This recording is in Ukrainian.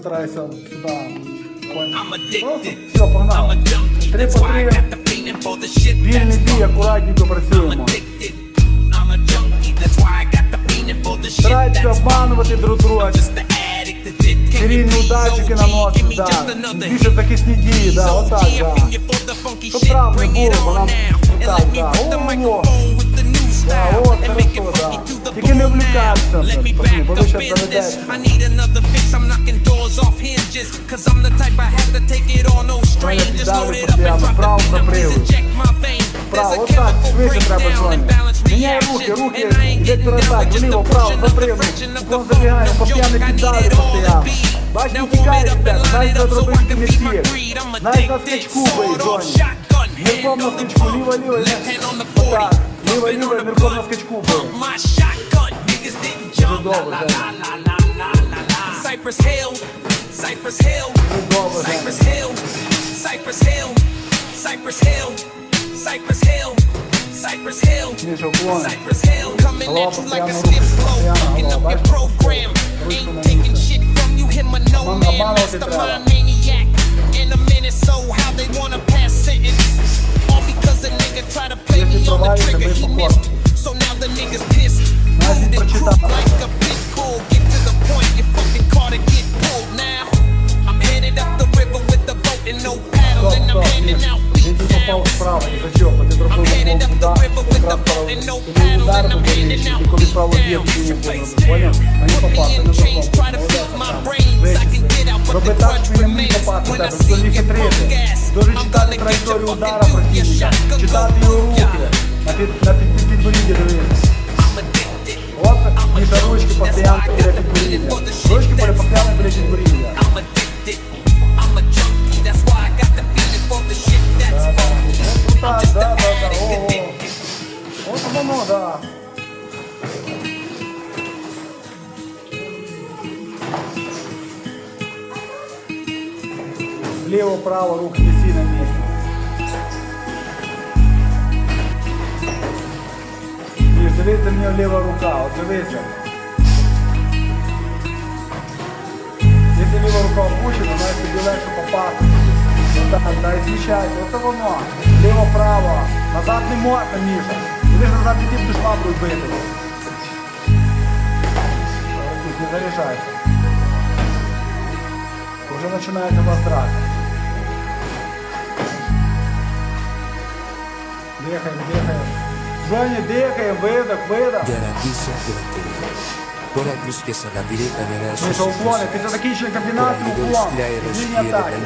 старайся сюди. I'm Просто все, погнали. Три по три. Вільний бій, акуратненько працюємо. Старайтеся обманувати друг друга. Наносить, Give me да. Більше захисні дії, да, отак, да. Щоб shit. не було, бо нам отак, да. new Да, от хорошо, да. Тільки не влюкайся, пацани, бо ви up заведете. Cause I'm the type I have to take it on, no strangers. педалі Load it up and постійно, drop вправо the за beat. Please привод. inject my vein. There's Вправо, a отак, chemical швидше треба breakdown, Джоні. imbalance Міняй reaction. руки, руки, And I ain't getting вектор down атак, with just вліво, the вправо, pushing за of the привод. friction of the Уклон phone. забігає, No постійно joke, I need піддали it all постійно. in beat. Бач, Now не warm тікає it up від and тебе, line знаєш, it що up so I зробити can не feed my всіх. greed. I'm Знаєш, на addicted. скачку бий, Sword off, Джоні. shotgun, Нирком hand на on the скачку, pump. ліво, ліво, Left hand on the 40. Отак, ліво, Puffing ліво, on the нирком на blunt. скачку бий. Pump my shotgun. Niggas didn't jump. La, добре, la, Женя. la, la, la, la, la, la. Cypress Hill, Cypress Hill, Cypress Hill, Cypress Hill, Cypress Hill, Cypress Hill. Cypress Hill, Cypress Hill, coming at you like a stiff blow, fucking up your program. Ain't taking shit from you, him or no man, mastermind. Він і удар ти коли beat б'є, не поняв, поняв? Put попав, ти удара противника, читати його yeah. на під, на під, під, підборіддя дивитися. От Міша ручки постійно біля підборіддя. Ручки постійно біля підборіддя. Воно, да. Вліво, право, руки не на місці. Міш, дивися мені ліва рука, от дивися. Якщо ліва рука опущена, значить тобі легше попасти. Так, так, і зміщайся, оце воно. Ліво, право. Назад не можна, Міша. Будеш назад іти, будеш лавру бити. Не заряджайся. Вже починається у вас драка. Дихаємо, дихаємо. Женя, дихаємо, видох, видох. Міша, уклони. Після закінчення комбінації уклон. Лінія атаки.